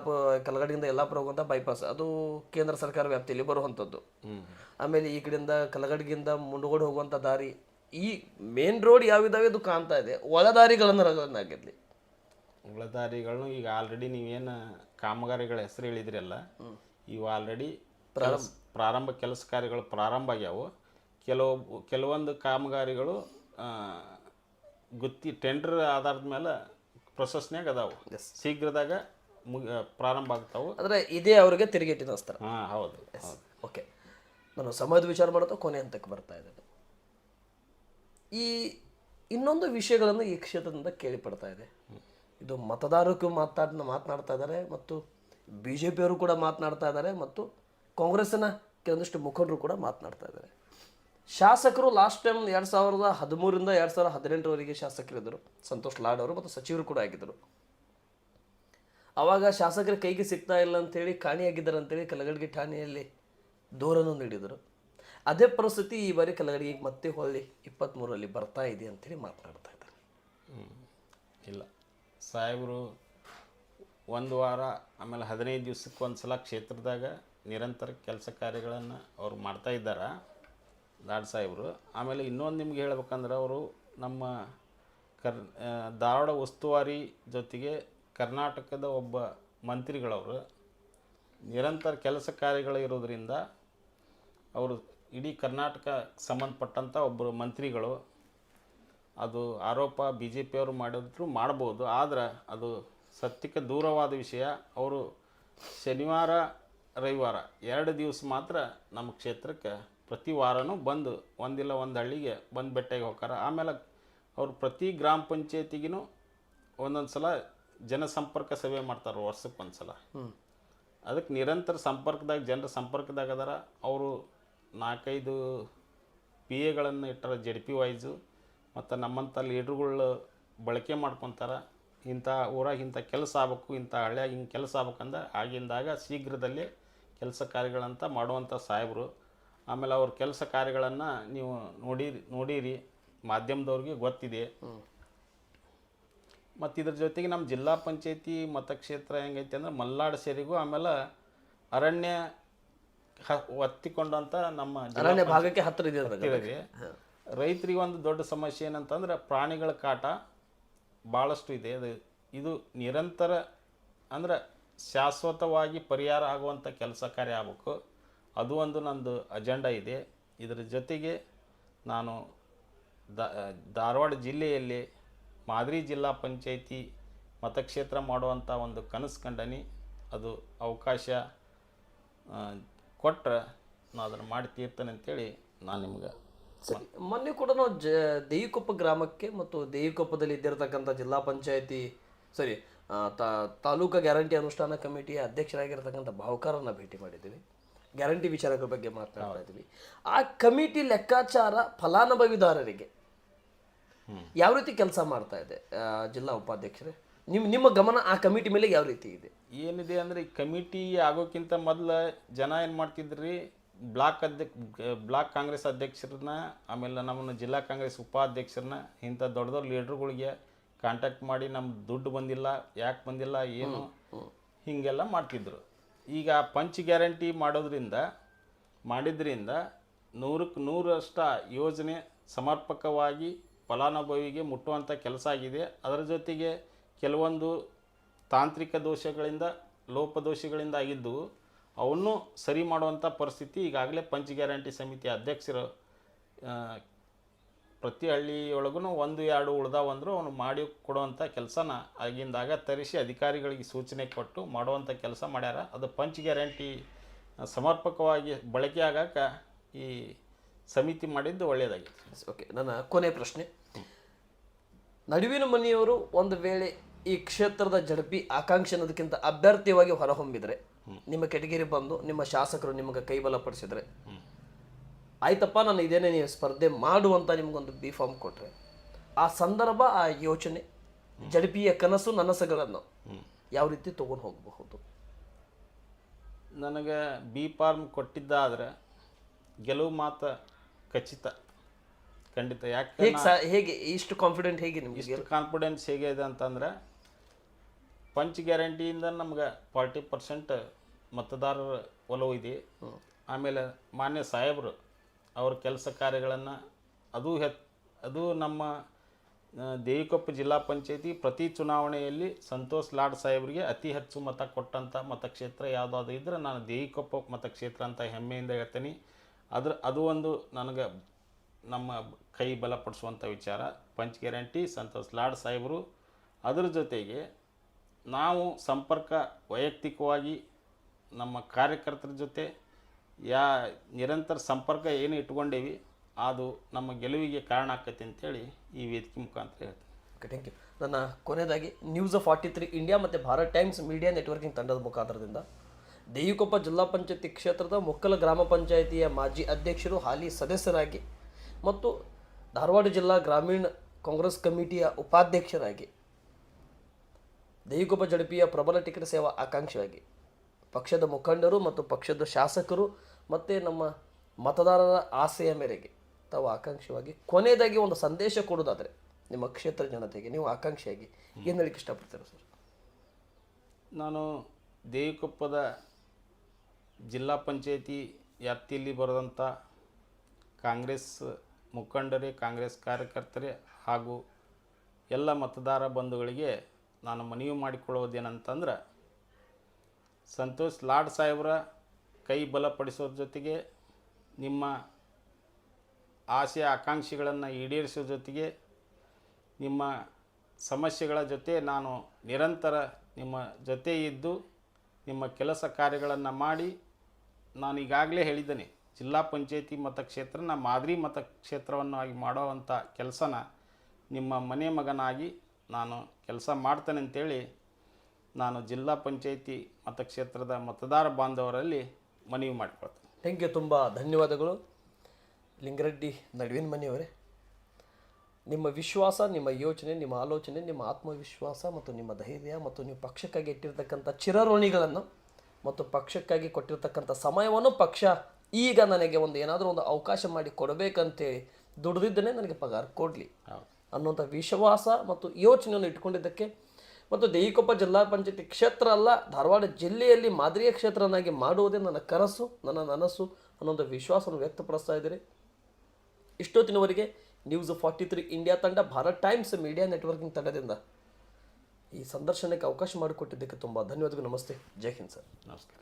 ಕಲಗಡಿಯಿಂದ ಯಲ್ಲಾಪುರ ಹೋಗುವಂಥ ಬೈಪಾಸ್ ಅದು ಕೇಂದ್ರ ಸರ್ಕಾರ ವ್ಯಾಪ್ತಿಯಲ್ಲಿ ಬರುವಂಥದ್ದು. ಆಮೇಲೆ ಈ ಕಡೆಯಿಂದ ಕಲಗಡಿಗಿಂದ ಮುಂಡುಗೋಡು ಹೋಗುವಂಥ ದಾರಿ ಈ ಮೇನ್ ರೋಡ್ ಯಾವಿದಾವೆ ಅದು ಕಾಣ್ತಾ ಇದೆ. ಒಳದಾರಿಗಳನ್ನು ಆಗಿರಲಿ ಒಳದಾರಿಗಳನ್ನು ಈಗ ಆಲ್ರೆಡಿ ನೀವೇನು ಕಾಮಗಾರಿಗಳ ಹೆಸರು ಹೇಳಿದ್ರಲ್ಲ. ಇವು ಆಲ್ರೆಡಿ ಪ್ರಾರಂಭ. ಪ್ರಾರಂಭ ಕೆಲಸ ಕಾರ್ಯಗಳು ಪ್ರಾರಂಭ ಆಗ್ಯಾವು. ಕೆಲವು ಕೆಲವೊಂದು ಕಾಮಗಾರಿಗಳು ಗುತ್ತಿ ಟೆಂಡರ್ ಆಧಾರದ ಮೇಲೆ ಪ್ರೊಸೆಸ್ನಾಗ ಅದಾವು. ಶೀಘ್ರದಾಗ ಮುಗ ಪ್ರಾರಂಭ ಆಗ್ತಾವೆ. ಆದರೆ ಇದೇ ಅವರಿಗೆ ತಿರುಗೇಟಿನ ಅಸ್ತ್ರ ಹಾಂ ಹೌದು ಓಕೆ ನಾನು ಸಮಯದ ವಿಚಾರ ಮಾಡ್ತಾ ಕೊನೆ ಹಂತಕ್ಕೆ ಬರ್ತಾ ಇದ್ದೇನೆ. ಈ ಇನ್ನೊಂದು ವಿಷಯಗಳನ್ನು ಈ ಕ್ಷೇತ್ರದಿಂದ ಕೇಳಿಪಡ್ತಾ ಇದೆ. ಇದು ಮತದಾರಕ್ಕೂ ಮಾತಾಡ್ ಮಾತನಾಡ್ತಾ ಇದ್ದಾರೆ ಮತ್ತು ಬಿ ಜೆ ಪಿಯವರು ಕೂಡ ಮಾತನಾಡ್ತಾ ಇದ್ದಾರೆ ಮತ್ತು ಕಾಂಗ್ರೆಸ್ಸಿನ ಕೆಲವೊಂದಿಷ್ಟು ಮುಖಂಡರು ಕೂಡ ಮಾತನಾಡ್ತಾ ಇದ್ದಾರೆ. ಶಾಸಕರು ಲಾಸ್ಟ್ ಟೈಮ್ ಎರಡು ಸಾವಿರದ ಹದಿಮೂರಿಂದ ಎರಡು ಸಾವಿರದ ಹದಿನೆಂಟರವರೆಗೆ ಶಾಸಕರಿದ್ದರು. ಸಂತೋಷ್ ಲಾಡ್ ಅವರು ಮತ್ತು ಸಚಿವರು ಕೂಡ ಆಗಿದ್ದರು. ಅವಾಗ ಶಾಸಕರ ಕೈಗೆ ಸಿಗ್ತಾ ಇಲ್ಲ ಅಂತೇಳಿ ಕಾಣಿಯಾಗಿದ್ದಾರೆ ಅಂತೇಳಿ ಕಲಗಡಿಗೆ ಠಾಣೆಯಲ್ಲಿ ದೂರನ್ನು ನೀಡಿದರು. ಅದೇ ಪರಿಸ್ಥಿತಿ ಈ ಬಾರಿ ಕಲಗಡಿಗೆ ಮತ್ತೆ ಹೊಳ್ಳಿ ಇಪ್ಪತ್ತ್ಮೂರರಲ್ಲಿ ಬರ್ತಾ ಇದೆ ಅಂತೇಳಿ ಮಾತನಾಡ್ತಾ ಇದ್ದಾರೆ. ಇಲ್ಲ. ಸಾಹೇಬರು, ಒಂದು ವಾರ, ಆಮೇಲೆ ಹದಿನೈದು ದಿವ್ಸಕ್ಕೆ ಒಂದು ಸಲ ಕ್ಷೇತ್ರದಾಗ ನಿರಂತರ ಕೆಲಸ ಕಾರ್ಯಗಳನ್ನು ಅವರು ಮಾಡ್ತಾ ಇದ್ದಾರೆ, ದಾಡ್ ಸಾಹೇಬರು. ಆಮೇಲೆ ಇನ್ನೊಂದು ನಿಮ್ಗೆ ಹೇಳ್ಬೇಕಂದ್ರೆ ಅವರು ನಮ್ಮ ಕರ್ ಧಾರವಾಡ ಉಸ್ತುವಾರಿ ಜೊತೆಗೆ ಕರ್ನಾಟಕದ ಒಬ್ಬ ಮಂತ್ರಿಗಳವರು. ನಿರಂತರ ಕೆಲಸ ಕಾರ್ಯಗಳು ಇರೋದರಿಂದ ಅವರು ಇಡೀ ಕರ್ನಾಟಕ ಸಂಬಂಧಪಟ್ಟಂಥ ಒಬ್ಬರು ಮಂತ್ರಿಗಳು ಅದು ಆರೋಪ ಬಿ ಜೆ ಪಿಯವರು ಮಾಡಿದ್ರು ಮಾಡ್ಬೋದು ಆದರೆ ಅದು ಸತ್ಯಕ್ಕೆ ದೂರವಾದ ವಿಷಯ. ಅವರು ಶನಿವಾರ ರವಿವಾರ ಎರಡು ದಿವಸ ಮಾತ್ರ ನಮ್ಮ ಕ್ಷೇತ್ರಕ್ಕೆ ಪ್ರತಿ ವಾರನೂ ಬಂದು ಒಂದಿಲ್ಲ ಒಂದು ಹಳ್ಳಿಗೆ ಬಂದು ಬೆಟ್ಟಗೆ ಹೋಗ್ತಾರೆ. ಆಮೇಲೆ ಅವರು ಪ್ರತಿ ಗ್ರಾಮ ಪಂಚಾಯತಿಗೂ ಒಂದೊಂದು ಸಲ ಜನಸಂಪರ್ಕ ಸಭೆ ಮಾಡ್ತಾರೆ ವರ್ಷಕ್ಕೆ ಒಂದು ಸಲ ಅದಕ್ಕೆ ನಿರಂತರ ಸಂಪರ್ಕದಾಗ ಜನರ ಸಂಪರ್ಕದಾಗ ಅದಾರ. ಅವರು ನಾಲ್ಕೈದು ಪಿ ಎಗಳನ್ನು ಇಟ್ಟರೆ ಜೆಡ್ ಪಿ ವೈಸು ಮತ್ತು ನಮ್ಮಂಥ ಲೀಡ್ರುಗಳು ಬಳಕೆ ಮಾಡ್ಕೊತಾರೆ. ಇಂಥ ಊರಾಗ ಇಂಥ ಕೆಲಸ ಆಗ್ಬೇಕು, ಇಂಥ ಹಳ್ಳಿಯಾಗ ಹಿಂಗೆ ಕೆಲಸ ಆಗ್ಬೇಕಂದ್ರೆ ಆಗಿಂದಾಗ ಶೀಘ್ರದಲ್ಲೇ ಕೆಲಸ ಕಾರ್ಯಗಳಂತ ಮಾಡುವಂಥ ಸಾಹೇಬರು. ಆಮೇಲೆ ಅವ್ರ ಕೆಲಸ ಕಾರ್ಯಗಳನ್ನು ನೀವು ನೋಡಿರಿ ನೋಡಿರಿ, ಮಾಧ್ಯಮದವ್ರಿಗೆ ಗೊತ್ತಿದೆ. ಮತ್ತು ಇದ್ರ ಜೊತೆಗೆ ನಮ್ಮ ಜಿಲ್ಲಾ ಪಂಚಾಯತಿ ಮತಕ್ಷೇತ್ರ ಹೆಂಗೈತೆ ಅಂದ್ರೆ ಮಲ್ನಾಡು ಸೇರಿಗೂ ಆಮೇಲೆ ಅರಣ್ಯ ಹ ಒತ್ತಿಕೊಂಡಂಥ ನಮ್ಮ ಅರಣ್ಯ ಭಾಗಕ್ಕೆ ಹತ್ತಿರ ಇದೆ. ರೈತರಿಗೆ ಒಂದು ದೊಡ್ಡ ಸಮಸ್ಯೆ ಏನಂತಂದ್ರೆ ಪ್ರಾಣಿಗಳ ಕಾಟ ಭಾಳಷ್ಟು ಇದೆ. ಅದು ಇದು ನಿರಂತರ ಅಂದ್ರೆ ಶಾಶ್ವತವಾಗಿ ಪರಿಹಾರ ಆಗುವಂಥ ಕೆಲಸ ಕಾರ್ಯ ಆಗಬೇಕು. ಅದು ಒಂದು ನಂದು ಅಜೆಂಡಾ ಇದೆ. ಇದರ ಜೊತೆಗೆ ನಾನು ದ ಧಾರವಾಡ ಜಿಲ್ಲೆಯಲ್ಲಿ ಮಾದರಿ ಜಿಲ್ಲಾ ಪಂಚಾಯಿತಿ ಮತಕ್ಷೇತ್ರ ಮಾಡುವಂಥ ಒಂದು ಕನಸು ಕಂಡನಿ. ಅದು ಅವಕಾಶ ಕೊಟ್ಟರೆ ನಾನು ಅದನ್ನು ಮಾಡಿ ತೀರ್ತೇನೆ ಅಂತೇಳಿ ನಾನು ನಿಮ್ಗೆ ಸರಿ ಮೊನ್ನೆ ಕೂಡ ನಾವು ಜ ದೇವಿಕೊಪ್ಪ ಗ್ರಾಮಕ್ಕೆ ಮತ್ತು ದೇವಿಕೊಪ್ಪದಲ್ಲಿ ಇದ್ದಿರತಕ್ಕಂಥ ಜಿಲ್ಲಾ ಪಂಚಾಯತಿ ಸರಿ ತಾಲೂಕು ಗ್ಯಾರಂಟಿ ಅನುಷ್ಠಾನ ಕಮಿಟಿಯ ಅಧ್ಯಕ್ಷರಾಗಿರ್ತಕ್ಕಂಥ ಭಾವುಕಾರನ್ನ ಭೇಟಿ ಮಾಡಿದ್ದೀವಿ. ಗ್ಯಾರಂಟಿ ವಿಚಾರಗಳ ಬಗ್ಗೆ ಮಾತನಾಡ್ತಾ ಇದ್ದೀವಿ. ಆ ಕಮಿಟಿ ಲೆಕ್ಕಾಚಾರ ಫಲಾನುಭವಿದಾರರಿಗೆ ಯಾವ ರೀತಿ ಕೆಲಸ ಮಾಡ್ತಾ ಇದೆ ಜಿಲ್ಲಾ ಉಪಾಧ್ಯಕ್ಷರೇ? ನಿಮ್ಮ ನಿಮ್ಮ ಗಮನ ಆ ಕಮಿಟಿ ಮೇಲೆ ಯಾವ ರೀತಿ ಇದೆ? ಏನಿದೆ ಅಂದರೆ ಈ ಕಮಿಟಿ ಆಗೋಕ್ಕಿಂತ ಮೊದಲು ಜನ ಏನು ಮಾಡ್ತಿದ್ರಿ? ಬ್ಲಾಕ್ ಅಧ್ಯಕ್ಷ ಬ್ಲಾಕ್ ಕಾಂಗ್ರೆಸ್ ಅಧ್ಯಕ್ಷರನ್ನ ಆಮೇಲೆ ನಮ್ಮನ್ನು ಜಿಲ್ಲಾ ಕಾಂಗ್ರೆಸ್ ಉಪಾಧ್ಯಕ್ಷರನ್ನ ಇಂಥ ದೊಡ್ಡ ದೊಡ್ಡ ಲೀಡ್ರುಗಳಿಗೆ ಕಾಂಟ್ಯಾಕ್ಟ್ ಮಾಡಿ ನಮ್ಮ ದುಡ್ಡು ಬಂದಿಲ್ಲ ಯಾಕೆ ಬಂದಿಲ್ಲ ಏನು ಹೀಗೆಲ್ಲ ಮಾಡ್ತಿದ್ರು. ಈಗ ಪಂಚ್ ಗ್ಯಾರಂಟಿ ಮಾಡೋದ್ರಿಂದ ಮಾಡಿದ್ರಿಂದ ನೂರಕ್ಕೆ ನೂರಷ್ಟ ಯೋಜನೆ ಸಮರ್ಪಕವಾಗಿ ಫಲಾನುಭವಿಗೆ ಮುಟ್ಟುವಂಥ ಕೆಲಸ ಆಗಿದೆ. ಅದರ ಜೊತೆಗೆ ಕೆಲವೊಂದು ತಾಂತ್ರಿಕ ದೋಷಗಳಿಂದ ಲೋಪದೋಷಗಳಿಂದ ಆಗಿದ್ದು, ಅವನ್ನು ಸರಿ ಮಾಡುವಂಥ ಪರಿಸ್ಥಿತಿ ಈಗಾಗಲೇ ಪಂಚ್ ಗ್ಯಾರಂಟಿ ಸಮಿತಿ ಅಧ್ಯಕ್ಷರು ಪ್ರತಿ ಹಳ್ಳಿಯೊಳಗೂ ಒಂದು, ಎರಡು ಉಳ್ದಾವಂದರೂ ಅವನು ಮಾಡಿ ಕೊಡುವಂಥ ಕೆಲಸನ ಆಗಿಂದಾಗ ತರಿಸಿ ಅಧಿಕಾರಿಗಳಿಗೆ ಸೂಚನೆ ಕೊಟ್ಟು ಮಾಡುವಂಥ ಕೆಲಸ ಮಾಡ್ಯಾರ. ಅದು ಪಂಚ್ ಗ್ಯಾರಂಟಿ ಸಮರ್ಪಕವಾಗಿ ಬಳಕೆ ಆಗಾಕ ಈ ಸಮಿತಿ ಮಾಡಿದ್ದು ಒಳ್ಳೆಯದಾಗಿತ್ತು ಓಕೆ, ನನ್ನ ಕೊನೆ ಪ್ರಶ್ನೆ. ನಡುವಿನ ಮನೆಯವರು ಒಂದು ವೇಳೆ ಈ ಕ್ಷೇತ್ರದ ಜಡಪಿ, ಆಕಾಂಕ್ಷೆ ಅನ್ನೋದಕ್ಕಿಂತ ಅಭ್ಯರ್ಥಿಯಾಗಿ ಹೊರಹೊಮ್ಮಿದ್ರೆ, ನಿಮ್ಮ ಕೆಟಗಿರಿ ಬಂದು ನಿಮ್ಮ ಶಾಸಕರು ನಿಮಗೆ ಕೈಬಲಪಡಿಸಿದ್ರೆ ಆಯ್ತಪ್ಪ, ನಾನು ಇದೇನೇ ನೀವು ಸ್ಪರ್ಧೆ ಮಾಡುವಂತ ನಿಮಗೊಂದು ಬಿ ಫಾರ್ಮ್ ಕೊಟ್ರೆ. ಆ ಸಂದರ್ಭ, ಆ ಯೋಚನೆ, ಜಡಪಿಯ ಕನಸು, ನನಸುಗಳನ್ನು ಯಾವ ರೀತಿ ತಗೊಂಡು ಹೋಗಬಹುದು? ನನಗೆ ಬಿ ಫಾರ್ಮ್ ಕೊಟ್ಟಿದ್ದಾದರೆ ಗೆಲುವು ಮಾತ್ರ ಖಚಿತ. ಖಂಡಿತ. ಯಾಕೆ ಹೇಗೆ ಸಾ ಹೇಗೆ ಇಷ್ಟು ಕಾನ್ಫಿಡೆಂಟ್ ಹೇಗೆ ನಿಮಗೆ? ಇಷ್ಟು ಕಾನ್ಫಿಡೆನ್ಸ್ ಹೇಗೆ ಇದೆ ಅಂತಂದ್ರೆ ಪಂಚ್ ಗ್ಯಾರಂಟಿಯಿಂದ ನಮ್ಗೆ ಫಾರ್ಟಿ ಪರ್ಸೆಂಟ್ ಮತದಾರರ ಒಲವು ಇದೆ. ಆಮೇಲೆ ಮಾನ್ಯ ಸಾಹೇಬರು ಅವ್ರ ಕೆಲಸ ಕಾರ್ಯಗಳನ್ನು ಅದು ಹೆತ್ ಅದು ನಮ್ಮ ಆ, ದೇವಿಕೊಪ್ಪ ಜಿಲ್ಲಾ ಪಂಚಾಯತಿ ಪ್ರತಿ ಚುನಾವಣೆಯಲ್ಲಿ ಸಂತೋಷ್ ಲಾಡ್ ಸಾಹೇಬರಿಗೆ ಅತಿ ಹೆಚ್ಚು ಮತ ಕೊಟ್ಟಂಥ ಮತಕ್ಷೇತ್ರ ಯಾವುದಾದ್ರು ಇದ್ದರೆ ನಾನು ದೇವಿಕೊಪ್ಪ ಮತಕ್ಷೇತ್ರ ಅಂತ ಹೆಮ್ಮೆಯಿಂದ ಹೇಳ್ತೀನಿ. ಅದ್ರ ಅದು ಒಂದು ನನಗೆ ನಮ್ಮ ಕೈ ಬಲಪಡಿಸುವಂಥ ವಿಚಾರ. ಪಂಚ್ ಗ್ಯಾರಂಟಿ, ಸಂತೋಷ್ ಲಾಡ್ ಸಾಹೇಬರು. ಅದರ ಜೊತೆಗೆ ನಾವು ಸಂಪರ್ಕ ವೈಯಕ್ತಿಕವಾಗಿ ನಮ್ಮ ಕಾರ್ಯಕರ್ತರ ಜೊತೆ ಯಾ ನಿರಂತರ ಸಂಪರ್ಕ ಏನು ಇಟ್ಕೊಂಡೇವಿ, ಅದು ನಮ್ಮ ಗೆಲುವಿಗೆ ಕಾರಣ ಆಕೈತಿ ಅಂತೇಳಿ ಈ ವೇದಿಕೆ ಮುಖಾಂತರ ಹೇಳ್ತೀನಿ. ಥ್ಯಾಂಕ್ ಯು ನನ್ನ ಕೊನೆಯದಾಗಿ ನ್ಯೂಸ್ ಫಾರ್ಟಿ ತ್ರೀ ಇಂಡಿಯಾ ಮತ್ತು ಭಾರತ್ ಟೈಮ್ಸ್ ಮೀಡಿಯಾ ನೆಟ್ವರ್ಕಿಂಗ್ ತಂಡದ ಮುಖಾಂತರದಿಂದ ದೇವಿಕೊಪ್ಪ ಜಿಲ್ಲಾ ಪಂಚಾಯತಿ ಕ್ಷೇತ್ರದ ಮುಕ್ಕಲ ಗ್ರಾಮ ಪಂಚಾಯಿತಿಯ ಮಾಜಿ ಅಧ್ಯಕ್ಷರು, ಹಾಲಿ ಸದಸ್ಯರಾಗಿ ಮತ್ತು ಧಾರವಾಡ ಜಿಲ್ಲಾ ಗ್ರಾಮೀಣ ಕಾಂಗ್ರೆಸ್ ಕಮಿಟಿಯ ಉಪಾಧ್ಯಕ್ಷರಾಗಿ ದೇವಿಗೊಬ್ಬ ಜಡಪಿಯ ಪ್ರಬಲ ಟಿಕೆಟ್ ಸೇವಾ ಆಕಾಂಕ್ಷಿಯಾಗಿ, ಪಕ್ಷದ ಮುಖಂಡರು ಮತ್ತು ಪಕ್ಷದ ಶಾಸಕರು ಮತ್ತು ನಮ್ಮ ಮತದಾರರ ಆಸೆಯ ಮೇರೆಗೆ ತಾವು ಆಕಾಂಕ್ಷಿಯಾಗಿ ಕೊನೆಯದಾಗಿ ಒಂದು ಸಂದೇಶ ಕೊಡೋದಾದರೆ ನಿಮ್ಮ ಕ್ಷೇತ್ರ ಜನತೆಗೆ ನೀವು ಆಕಾಂಕ್ಷಿಯಾಗಿ ಏನು ಹೇಳಕ್ಕೆ ಇಷ್ಟಪಡ್ತೀರಾ ಸರ್? ನಾನು ದೇವಿಕೊಪ್ಪದ ಜಿಲ್ಲಾ ಪಂಚಾಯತಿ ವ್ಯಾಪ್ತಿಯಲ್ಲಿ ಬರೆದಂಥ ಕಾಂಗ್ರೆಸ್ ಮುಖಂಡರೇ, ಕಾಂಗ್ರೆಸ್ ಕಾರ್ಯಕರ್ತರೇ ಹಾಗೂ ಎಲ್ಲ ಮತದಾರ ಬಂಧುಗಳಿಗೆ ನಾನು ಮನವಿ ಮಾಡಿಕೊಳ್ಳುವುದೇನಂತಂದ್ರೆ, ಸಂತೋಷ್ ಲಾಡ್ ಸಾಹೇಬರ ಕೈ ಬಲಪಡಿಸೋದ್ರ ಜೊತೆಗೆ ನಿಮ್ಮ ಆಸೆ ಆಕಾಂಕ್ಷೆಗಳನ್ನು ಈಡೇರಿಸೋ ಜೊತೆಗೆ ನಿಮ್ಮ ಸಮಸ್ಯೆಗಳ ಜೊತೆ ನಾನು ನಿರಂತರ ನಿಮ್ಮ ಜೊತೆ ಇದ್ದು ನಿಮ್ಮ ಕೆಲಸ ಕಾರ್ಯಗಳನ್ನು ಮಾಡಿ ನಾನು ಈಗಾಗಲೇ ಹೇಳಿದ್ದೇನೆ. ಜಿಲ್ಲಾ ಪಂಚಾಯತಿ ಮತಕ್ಷೇತ್ರನ ಮಾದರಿ ಮತಕ್ಷೇತ್ರವನ್ನಾಗಿ ಮಾಡುವಂಥ ಕೆಲಸನ ನಿಮ್ಮ ಮನೆ ಮಗನಾಗಿ ನಾನು ಕೆಲಸ ಮಾಡ್ತೇನೆ ಅಂತೇಳಿ ನಾನು ಜಿಲ್ಲಾ ಪಂಚಾಯತಿ ಮತಕ್ಷೇತ್ರದ ಮತದಾರ ಬಾಂಧವರಲ್ಲಿ ಮನವಿ ಮಾಡಿಕೊಳ್ತೇನೆ. ಥ್ಯಾಂಕ್ ಯು ತುಂಬ ಧನ್ಯವಾದಗಳು. ಲಿಂಗರೆಡ್ಡಿ ನಡುವಿನ ಮನೆಯವರೇ. ನಿಮ್ಮ ವಿಶ್ವಾಸ, ನಿಮ್ಮ ಯೋಚನೆ, ನಿಮ್ಮ ಆಲೋಚನೆ, ನಿಮ್ಮ ಆತ್ಮವಿಶ್ವಾಸ ಮತ್ತು ನಿಮ್ಮ ಧೈರ್ಯ ಮತ್ತು ನೀವು ಪಕ್ಷಕ್ಕಾಗಿ ಇಟ್ಟಿರ್ತಕ್ಕಂಥ ಚಿರಋಣಿಗಳನ್ನು ಮತ್ತು ಪಕ್ಷಕ್ಕಾಗಿ ಕೊಟ್ಟಿರ್ತಕ್ಕಂಥ ಸಮಯವನ್ನು ಪಕ್ಷ ಈಗ ನನಗೆ ಒಂದು ಏನಾದರೂ ಒಂದು ಅವಕಾಶ ಮಾಡಿ ಕೊಡಬೇಕಂತೇಳಿ ದುಡಿದಿದ್ದನೇ ನನಗೆ ಪಗಾರ ಕೊಡಲಿ ಅನ್ನೋಂಥ ಅನ್ನುವಂಥ ವಿಶ್ವಾಸ ಮತ್ತು ಯೋಚನೆಯನ್ನು ಇಟ್ಕೊಂಡಿದ್ದಕ್ಕೆ ಮತ್ತು ದೇಹಿಕೊಪ್ಪ ಜಿಲ್ಲಾ ಪಂಚಾಯತಿ ಕ್ಷೇತ್ರ ಅಲ್ಲ ಧಾರವಾಡ ಜಿಲ್ಲೆಯಲ್ಲಿ ಮಾದರಿಯ ಕ್ಷೇತ್ರನಾಗಿ ಮಾಡುವುದೇ ನನ್ನ ಕನಸು ನನ್ನ ನನಸು ಅನ್ನೋದು ವಿಶ್ವಾಸವನ್ನು ವ್ಯಕ್ತಪಡಿಸ್ತಾ ಇದ್ದೀರಿ. ಇಷ್ಟೊತ್ತಿನವರೆಗೆ ನ್ಯೂಸ್ ಫಾರ್ಟಿ ತ್ರೀ ಇಂಡಿಯಾ ತಂಡ ಭಾರತ್ ಟೈಮ್ಸ್ ಮೀಡಿಯಾ ನೆಟ್ವರ್ಕಿಂಗ್ ತಂಡದಿಂದ ಈ ಸಂದರ್ಶನಕ್ಕೆ ಅವಕಾಶ ಮಾಡಿಕೊಟ್ಟಿದ್ದಕ್ಕೆ ತುಂಬ ಧನ್ಯವಾದಗಳು. ನಮಸ್ತೆ. ಜೈ ಹಿಂದ್ ಸರ್. ನಮಸ್ಕಾರ.